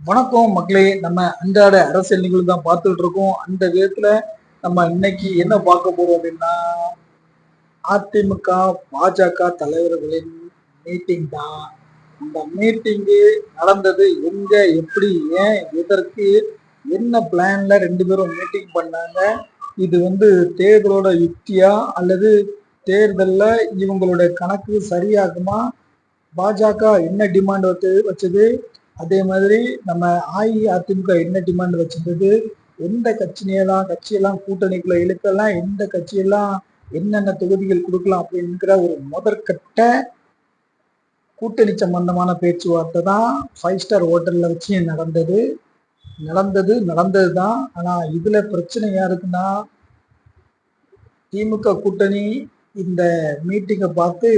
வணக்கம் மக்களே. நம்ம அன்றாட அரசியல் நிகழ்வு தான் பார்த்துட்டு இருக்கோம். அந்த விதத்துல நம்ம இன்னைக்கு என்ன பார்க்க போறோம் அப்படின்னா அதிமுக பாஜக தலைவர்களின் மீட்டிங் தான். அந்த மீட்டிங்கு நடந்தது எங்க எப்படி ஏன் எதற்கு என்ன பிளான்ல ரெண்டு பேரும் மீட்டிங் பண்ணாங்க? இது வந்து தேர்தலோட யுக்தியா அல்லது தேர்தலில் இவங்களுடைய கணக்கு சரியாகுமா? பாஜக என்ன டிமாண்ட் வச்சது? அதே மாதிரி நம்ம அஇஅதிமுக என்ன டிமாண்ட் வச்சிருந்தது எந்த கட்சியெல்லாம் கட்சியெல்லாம் கூட்டணிக்குள்ள இழுக்கலாம் எந்த கட்சியெல்லாம் என்னென்ன தொகுதிகள் கொடுக்கலாம் அப்படிங்கிற ஒரு முதற்கட்ட கூட்டணி சம்பந்தமான பேச்சுவார்த்தை தான் ஃபைவ் ஸ்டார் ஹோட்டலில் வச்சு நடந்தது. நடந்தது நடந்தது தான். ஆனால் இதில் பிரச்சனை யாருக்குன்னா திமுக கூட்டணி இந்த மீட்டிங்கை பார்த்து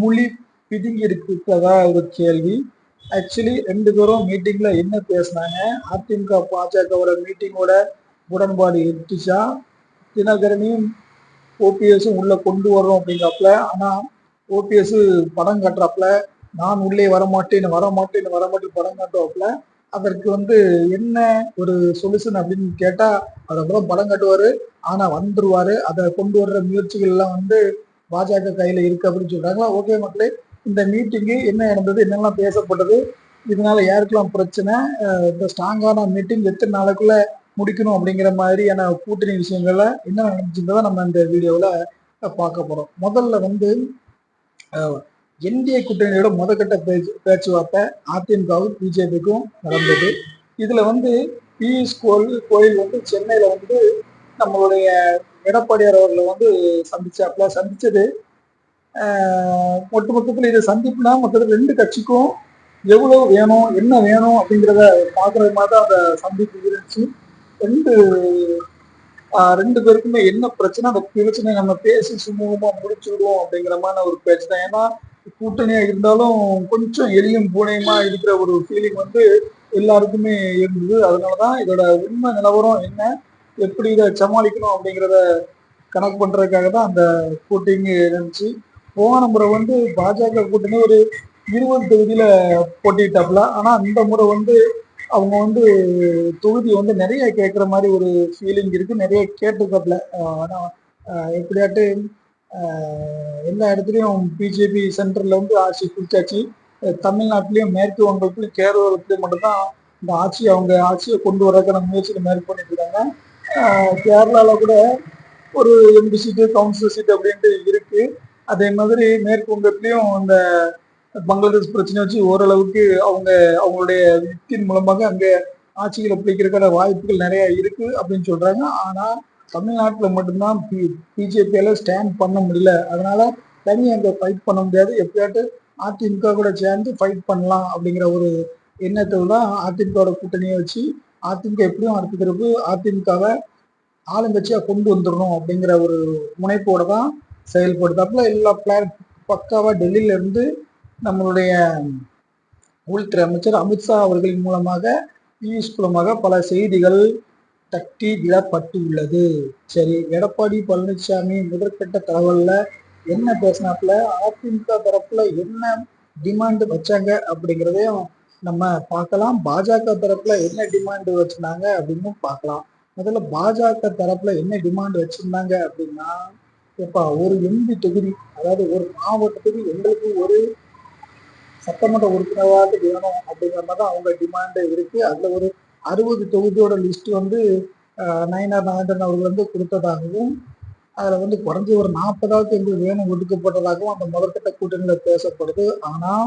மொழி பிதுங்கி இருக்கிறதா ஒரு கேள்வி. ஆக்சுவலி ரெண்டு பேரும் மீட்டிங்ல என்ன பேசினாங்க? அதிமுக பாஜகவோட மீட்டிங்கோட உடன்பாடு எட்டுச்சா தினகரனையும் ஓபிஎஸும் உள்ள கொண்டு வர்றோம் அப்படிங்கிறப்பல. ஆனா ஓபிஎஸ் படம் காட்டுறாப்புல. நான் உள்ளே வரமாட்டேன் வரமாட்டேன் வரமாட்டேன் படம் காட்டுவாப்புல. அதற்கு வந்து என்ன ஒரு சொல்யூஷன் அப்படின்னு கேட்டா அதுக்கப்புறம் படம் கட்டுவார். ஆனா வந்துருவாரு. அதை கொண்டு வர்ற முயற்சிகள் எல்லாம் வந்து பாஜக கையில இருக்கு அப்படின்னு சொல்றாங்க ஓகே மக்களே இந்த மீட்டிங்கு என்ன நடந்தது என்னெல்லாம் பேசப்பட்டது இதனால யாருக்கெல்லாம் பிரச்சனை இந்த ஸ்ட்ராங்கான மீட்டிங் எத்தனை நாளுக்குள்ள முடிக்கணும் அப்படிங்கிற மாதிரியான கூட்டணி விஷயங்கள்ல என்ன நடந்துச்சுன்றதை நம்ம இந்த வீடியோவில் பார்க்க போகிறோம் முதல்ல வந்து என்டிஏ கூட்டணியோட முதற்கட்ட பேச்சு பேச்சுவார்த்தை அதிமுகவும் பிஜேபிக்கும் நடந்தது. இதில் வந்து பியூஷ் கோயில் கோயில் வந்து சென்னையில் வந்து நம்மளுடைய எடப்பாடியார் அவர்களை வந்து சந்திச்சாப்ல சந்திச்சது ஒட்டு மொத்தத்தில் இதை சந்திப்புனா மொத்தத்தில் ரெண்டு கட்சிக்கும் எவ்வளோ வேணும் என்ன வேணும் அப்படிங்கிறத பார்க்குற மாதிரி தான் அந்த சந்திப்பு இருந்துச்சு. ரெண்டு ரெண்டு பேருக்குமே என்ன பிரச்சனை அந்த பிரச்சனை நம்ம பேசி சுமூகமாக முடிச்சுடுவோம் அப்படிங்கிற மாதிரி ஒரு பேச்சு தான். ஏன்னா கூட்டணியாக இருந்தாலும் கொஞ்சம் எளியும் பூனையுமா இருக்கிற ஒரு ஃபீலிங் வந்து எல்லாருக்குமே இருந்தது. அதனாலதான் இதோட உண்மை நிலவரம் என்ன எப்படி இதை சமாளிக்கணும் அப்படிங்கிறத கணக்கு பண்ணுறதுக்காக தான் அந்த கூட்டிங் இருந்துச்சு. போன முறை வந்து பாஜக கூட்டணி ஒரு இருபது தொகுதியில போட்டிட்டாப்ல ஆனா அந்த முறை வந்து அவங்க வந்து தொகுதி வந்து நிறைய கேட்குற மாதிரி ஒரு ஃபீலிங் இருக்கு. நிறைய கேட்டிருக்காப்புல. ஆனால் எப்படியாட்டு எல்லா இடத்துலையும் பிஜேபி சென்டர்ல வந்து ஆட்சி பிடிச்சாச்சு. தமிழ்நாட்டிலையும் மேற்கு வங்கத்திலையும் கேரளத்திலையும் மட்டும்தான் இந்த ஆட்சி அவங்க ஆட்சியை கொண்டு வரக்கான முயற்சியில் மேற்கொண்டுட்டு இருக்காங்க கேரளாவில் கூட ஒரு எம்பி சீட்டு கவுன்சிலர் சீட்டு அப்படின்ட்டு இருக்குது அதே மாதிரி மேற்குவங்கத்திலையும் அந்த இந்த பங்களாதேஷ் பிரச்சனை வச்சு ஓரளவுக்கு அவங்க அவங்களுடைய யுக்தியின் மூலமாக அங்கே ஆட்சிகளை பிடிக்கிறதுக்கான வாய்ப்புகள் நிறைய இருக்கு அப்படின்னு சொல்றாங்க. ஆனா தமிழ்நாட்டில் மட்டும்தான் பி பிஜேபியால ஸ்டாண்ட் பண்ண முடியல. அதனால தனியாக அங்கே ஃபைட் பண்ண முடியாது. எப்படியாட்டு அதிமுக கூட சேர்ந்து ஃபைட் பண்ணலாம் அப்படிங்கிற ஒரு எண்ணத்தில் தான் அதிமுகவோட கூட்டணியை வச்சு அதிமுக எப்படியும் அடுத்த தரப்பு அதிமுகவை ஆளுங்கட்சியாக கொண்டு வந்துடணும் அப்படிங்கிற ஒரு முனைப்போட தான் செயல்படுத்தாப்புல எல்லா பிளான் பக்காவாக டெல்லியிலேருந்து நம்மளுடைய உள்துறை அமைச்சர் அமித்ஷா அவர்களின் மூலமாக பியூஷ் மூலமாக பல செய்திகள் தட்டி விடப்பட்டு உள்ளது சரி எடப்பாடி பழனிசாமி முதற்கட்ட தகவலில் என்ன பேசினாப்புல? அதிமுக தரப்புல என்ன டிமாண்ட் வச்சாங்க அப்படிங்கிறதையும் நம்ம பார்க்கலாம். பாஜக தரப்புல என்ன டிமாண்டு வச்சிருந்தாங்க அப்படின்னு பார்க்கலாம். முதல்ல பாஜக தரப்புல என்ன டிமாண்ட் வச்சிருந்தாங்க அப்படின்னா இப்ப ஒரு எம்பி தொகுதி அதாவது ஒரு மாவட்டத்துக்கு எங்களுக்கு ஒரு சட்டமன்ற உறுப்பினராக வேணும் அப்படிங்கிற மாதிரி தான் அவங்க டிமாண்டு இருக்கு. அதில் ஒரு அறுபது தொகுதியோட லிஸ்ட் வந்து நயனார் நாகேந்திரன் அவர்கள் வந்து கொடுத்ததாகவும் அதில் வந்து குறைஞ்சி ஒரு நாற்பதாவது எங்களுக்கு வேணும் ஒதுக்கப்பட்டதாகவும் அந்த முதற்கட்ட கூட்டணியில் பேசப்படுது. ஆனால்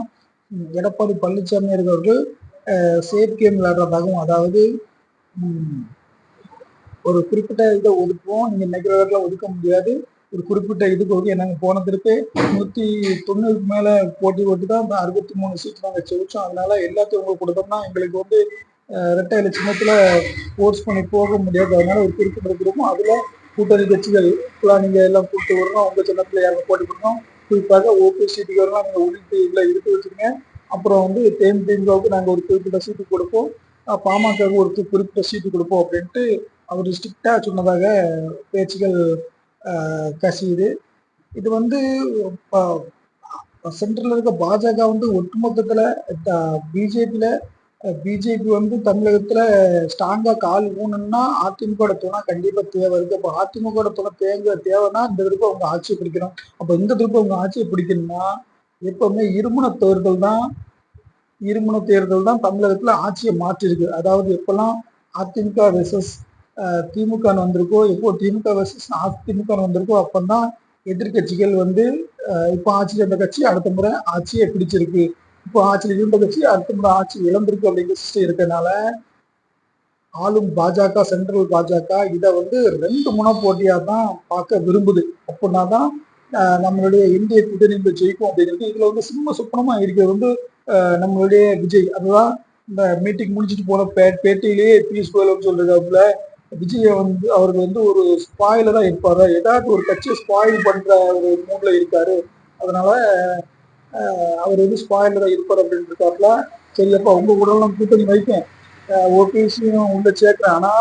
எடப்பாடி பழனிசாமி அவர்கள் சேஃப் கேம் விளையாடுறதாகவும் அதாவது ஒரு குறிப்பிட்ட இதை ஒதுக்குவோம். நீங்கள் நினைக்கிறவர்களை ஒதுக்க முடியாது. ஒரு குறிப்பிட்ட இதுக்கு வந்து நாங்கள் போன திருப்பி நூற்றி தொண்ணூறுக்கு மேலே போட்டி போட்டு தான் அந்த அறுபத்தி மூணு சீட் நாங்கள் ஜெயிச்சோம். அதனால எல்லாத்தையும் உங்களுக்கு கொடுத்தோம்னா எங்களுக்கு வந்து ரெட்டை லட்சணத்தில் இலை ஃபோர்ஸ் பண்ணி போக முடியாது. அதனால ஒரு குறிப்பிட்ட குரூப்பும் அதில் கூட்டணி கட்சிகள் எல்லாம் நீங்கள் எல்லாம் கூப்பிட்டு வரணும். உங்கள் சின்னத்தில் யாரும் போட்டி போடணும்? குறிப்பாக ஓபி சீட்டுக்கு வரலாம் நீங்கள் ஒழித்து இதுல எடுத்து வச்சுருங்க அப்புறம் வந்து தேமுதிமுகவுக்கு நாங்கள் ஒரு குறிப்பிட்ட சீட்டு கொடுப்போம். பாமகவுக்கு ஒரு குறிப்பிட்ட சீட்டு கொடுப்போம் அப்படின்ட்டு அவர் ஸ்ட்ரிக்டாக சொன்னதாக பேச்சுகள் கசியுது. இது வந்து சென்ட்ரல் இருக்க பாஜக வந்து ஒட்டுமொத்தத்துல பிஜேபியில பிஜேபி வந்து தமிழகத்துல ஸ்ட்ராங்கா கால் ஊனணும்னா அதிமுக துணை கண்டிப்பா தேவை இருக்கு. அப்போ அதிமுக துணை தேங்க தேவைன்னா இந்த திருப்பம் அவங்க ஆட்சியை பிடிக்கணும். அப்போ இந்த திருப்பம் அவங்க ஆட்சியை பிடிக்கணும்னா எப்பவுமே இருமுன தேர்தல் தான் இருமுன தேர்தல் தான் தமிழகத்துல ஆட்சியை மாற்றிருக்கு. அதாவது எப்பெல்லாம் அதிமுக விசஸ் திமுக வந்திருக்கோ எப்போ திமுக வர்சஸ் அதிமுக வந்திருக்கோ அப்பந்தான் எதிர்கட்சிகள் வந்து இப்போ ஆட்சியில் இருந்த கட்சி அடுத்த முறை ஆட்சியை பிடிச்சிருக்கு. இப்போ ஆட்சியில் இருந்த கட்சி அடுத்த முறை ஆட்சி இழந்திருக்கு அப்படிங்கிற சிஸ்டம் இருக்கனால ஆளும் பாஜக சென்ட்ரல் பாஜக இதை வந்து ரெண்டு முனை போட்டியாக தான் பார்க்க விரும்புது. அப்படின்னா தான் நம்மளுடைய இந்திய கூட்டணி இந்த ஜெயிக்கும் அப்படிங்கிறது. இதில் வந்து சிம்ம சுப்பனமாக இருக்கிறது வந்து நம்மளுடைய விஜய். அதுதான் இந்த மீட்டிங் முடிச்சுட்டு போன பே பேட்டியிலேயே பியூஷ் கோயல் சொல்றாப்புல விஜயை வந்து அவர் வந்து ஒரு ஸ்பாயில தான் இருப்பார். ஏதாவது ஒரு கட்சியை ஸ்பாயில் பண்ணுற ஒரு மூட்ல இருக்காரு. அதனால அவர் வந்து ஸ்பாயில தான் இருப்பார் அப்படின்னு இருக்காப்புல சரி அப்ப உங்கள் கூட கூட்டணி வைப்பேன். ஓபிசியும் உள்ள சேர்க்குறேன். ஆனா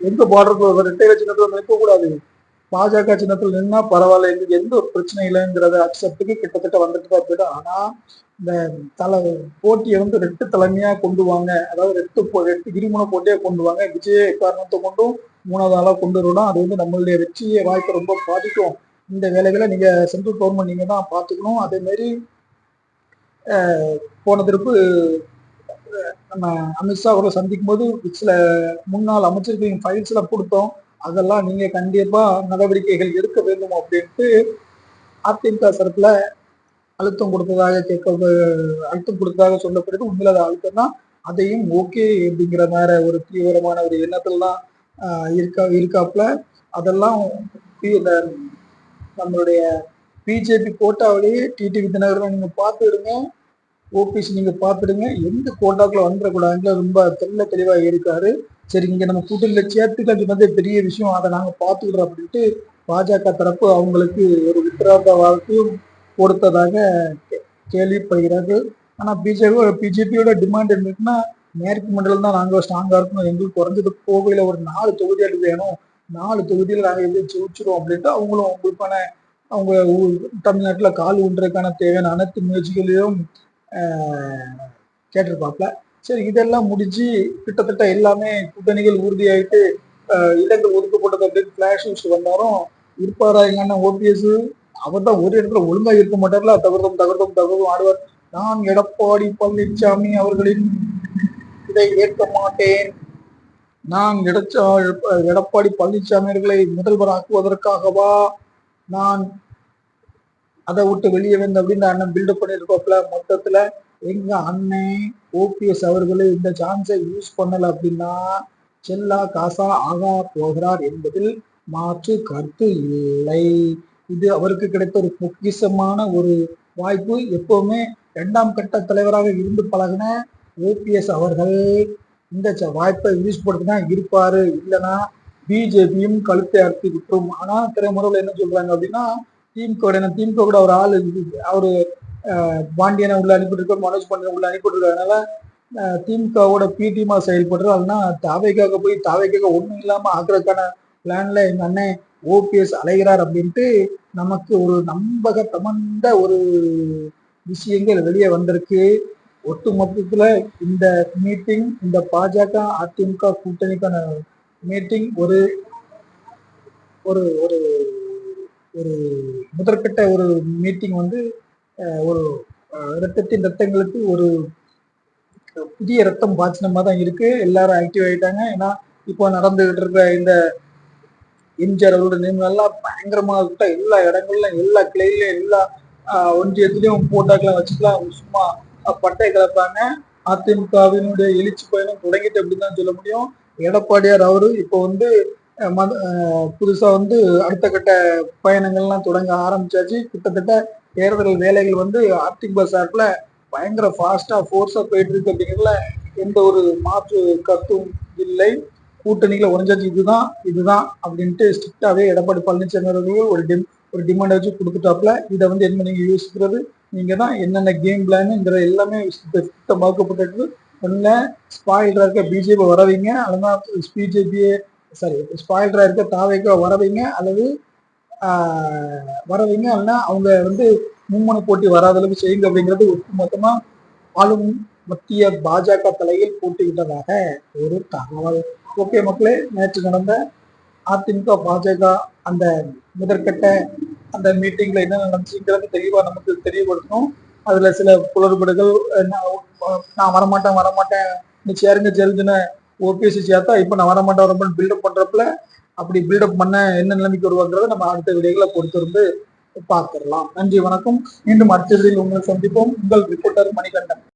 எந்த பார்டருக்கு ரெட்டை சின்னத்துல நிற்க கூடாது. பாஜக சின்னத்தில் நின்னா பரவாயில்ல. எங்களுக்கு எந்த ஒரு பிரச்சனை இல்லைங்கிறத அக்செப்டுக்கு கிட்டத்தட்ட வந்துட்டு தான் போயிடும் ஆனா இந்த தலை போட்டியை வந்து ரெட்டு தலைமையா கொண்டு வாங்க. அதாவது ரெட்டு ரெட்டு கிரிமுனை போட்டியா கொண்டு வாங்க. விஜய காரணத்தை கொண்டும் மூணாவது ஆளா கொண்டு வரணும். அது வந்து நம்மளுடைய வெற்றியை வாய்ப்பை ரொம்ப பாதிக்கும். இந்த வேலைகளை நீங்க சென்ட்ரல் கவர்மெண்ட் நீங்க தான் பார்த்துக்கணும். அதே மாதிரி போன திருப்பு நம்ம அமித்ஷா அவரை சந்திக்கும் போது சில முன்னாள் அமைச்சர்களின் ஃபைல்ஸ்ல கொடுத்தோம். அதெல்லாம் நீங்க கண்டிப்பா நடவடிக்கைகள் எடுக்க வேண்டும் அப்படின்ட்டு அதிமுக தரப்புல அழுத்தம் கொடுத்ததாக கேட்க அழுத்தம் கொடுத்ததாக சொல்லப்படுது உண்மையில் அது அழுத்தம் தான். அதையும் ஓகே அப்படிங்கிற மாதிரி ஒரு தீவிரமான ஒரு எண்ணத்துல இருக்கா இருக்காப்புல. அதெல்லாம் இந்த நம்மளுடைய பிஜேபி கோட்டாவிலேயே டிடிவி தினகரன் நீங்கள் பார்த்துடுங்க. ஓபிசி நீங்கள் பார்த்துடுங்க. எந்த கோட்டாக்குள்ள வந்துடக்கூடாதுல ரொம்ப தெள்ள தெளிவாக இருக்காரு சரி இங்கே நம்ம கூட்டணியில் சேர்த்துக்கிறது வந்து பெரிய விஷயம். அதை நாங்கள் பார்த்துக்கிறோம் அப்படின்ட்டு பாஜக தரப்பு அவங்களுக்கு ஒரு உத்தரவாத வாழ்க்கையும் கொடுத்ததாக கே- கேள்விப்படுகிறார்கள் ஆனால் பிஜேபி பிஜேபியோட டிமாண்ட் என்னன்னா மேற்கு மண்டலம் தான் நாங்கள் ஸ்ட்ராங்காக இருக்கணும். எங்களுக்கு குறைஞ்சது கோவையில ஒரு நாலு தொகுதிகள் வேணும். நாலு தொகுதியில் நாங்கள் எப்படி ஜெயிச்சிரும் அப்படின்ட்டு அவங்களும் அவங்களுக்கான அவங்க ஊ- கால் ஊன்றதுக்கான தேவையான அனைத்து முயற்சிகளையும் கேட்டிருப்பாப்ல சரி இதெல்லாம் முடிஞ்சு கிட்டத்தட்ட எல்லாமே கூட்டணிகள் உறுதியாயிட்டு இடங்கள் ஒதுக்கப்பட்டது அப்படின்னு பிளாஷ் நியூஸ் வந்தாலும் இருப்பாரா எங்கன்னா ஓபிஎஸ் அவர் தான் ஒரு இடத்துல ஒழுங்கா இருக்க மாட்டார்ல? தகர்தம் தகர்தம் தகர்தம் ஆடுவார். நான் எடப்பாடி பழனிசாமி அவர்களின் இதை ஏற்க மாட்டேன். நான் எடச்சா எடப்பாடி பழனிசாமி அவர்களை முதல்வராக்குவதற்காகவா நான் அதை விட்டு வெளியே வந்த அப்படின்னு அண்ணன் பில்டப் பண்ணியிருக்கோம்ல மொத்தத்துல. எங்க அண்ணன் ஓபிஎஸ் அவர்களே இந்த சான்ஸை யூஸ் பண்ணல அப்படின்னா செல்லா காசா ஆகா போகிறார் என்பதில் மாற்று கருத்து இல்லை. இது அவருக்கு கிடைத்த ஒரு பொக்கிஷமான ஒரு வாய்ப்பு. எப்பவுமே இரண்டாம் கட்ட தலைவராக இருந்து பழகின ஓபிஎஸ் அவர்கள் இந்த வாய்ப்பை யூஸ் படுத்தினா இருப்பாரு. இல்லைன்னா பிஜேபியும் கழுத்தை அறுத்தி விட்டுரும். ஆனா திரைமுறையில் என்ன சொல்றாங்க அப்படின்னா திமுக திமுக கூட ஒரு ஆள் அவரு பாண்டியனை உள்ள அனுப்பிட்டு மனோஜ் பாண்டியனை உள்ள அனுப்பிட்டு திமுகவோட பிடிமா செயல்படுறது அதனா தாவைக்காக போய் தாவைக்காக ஒன்றும் இல்லாமல் ஆக்குறதுக்கான பிளான்ல எங்க அண்ணன் ஓபிஎஸ் அலைகிறார் அப்படின்ட்டு நமக்கு ஒரு நம்பக தமந்த ஒரு விஷயங்கள் வெளியே வந்திருக்கு. ஒட்டு மொத்தத்தில் இந்த மீட்டிங் இந்த பாஜக அதிமுக கூட்டணிக்கான மீட்டிங் ஒரு ஒரு ஒரு ஒரு முதற்கட்ட ஒரு மீட்டிங் வந்து ஒரு இரத்தத்தின் ரத்தத்தின் ரத்தங்களுக்கு ஒரு புதிய ரத்தம் பாய்ச்சின தான் இருக்கு. எல்லாரும் ஆக்டிவ் ஆகிட்டாங்க ஏன்னா இப்போ நடந்துகிட்டு இருக்கிற இந்த எம்ஜிஆர் அவரோட நல்லா பயங்கரமா இருக்கட்டும். எல்லா இடங்கள்லயும் எல்லா கிளையிலும் எல்லா ஆஹ், ஒன்றியத்திலையும் போட்டாக்கெல்லாம் வச்சுக்கலாம். சும்மா பட்டை கிளப்பாங்க அதிமுகவினுடைய எழுச்சி பயணம் தொடங்கிட்டு அப்படின்னு தான் சொல்ல முடியும். எடப்பாடியார் அவரு இப்போ வந்து மத- புதுசா வந்து அடுத்த கட்ட பயணங்கள்லாம் தொடங்க ஆரம்பிச்சாச்சு. கிட்டத்தட்ட தேர்தல் வேலைகள் வந்து அதிமுக சார்பில் பயங்கர ஃபாஸ்டா ஃபோர்ஸா போயிட்டு இருக்கு அப்படிங்கிறதுல எந்த ஒரு மாற்று கருத்தும் இல்லை. கூட்டணிகளை உடஞ்சாச்சு இதுதான் இதுதான் அப்படின்ட்டு ஸ்ட்ரிக்டாவே எடப்பாடி பழனிசாமி அவர்கள் ஒரு டிம் ஒரு டிமாண்ட் வச்சு கொடுத்துட்டாப்ல இதை வந்து என்ன நீங்க யோசிக்கிறது? நீங்க தான் என்னென்ன கேம் பிளானுங்கிற எல்லாமே சுத்தமாக்கப்பட்டிருக்கு ஒன்றுல ஸ்பாயிலரா இருக்க பிஜேபி வரவைங்க அல்லது பிஜேபியே சாரி ஸ்பாயிலரா இருக்க தாவைக்க வரவைங்க அல்லது வரவீங்க வரவைங்க அல்லனா அவங்க வந்து மும்மனை போட்டி வராத அளவுக்கு செய்யுங்க அப்படிங்கிறது ஒட்டுமொத்தமா ஆளும் மத்திய பாஜக தலையில் போட்டியிட்டதாக ஒரு தகவல். ஓகே மக்களே நேற்று நடந்த அதிமுக பாஜக அந்த முதற்கட்ட அந்த மீட்டிங்ல என்ன நடந்துச்சுங்கிறது தெளிவா நமக்கு தெரியப்படுத்தணும். அதுல சில குளறுபடுகள் நான் நான் வரமாட்டேன் வரமாட்டேன். நீ சேருங்க சேருங்கன்னு ஓபிஎஸ் சேர்த்தா இப்போ நான் வரமாட்டேன் வரமாட்டேன் பில்டப் பண்றப்பல அப்படி பில்டப் பண்ண என்ன நிலைமைக்கு வருவாங்கிறத நம்ம அடுத்த விடைகளை பொறுத்திருந்து பார்த்துடலாம். நன்றி வணக்கம். மீண்டும் அடுத்த உங்களை சந்திப்போம். உங்கள் ரிப்போர்ட்டர் மணிகண்டன்.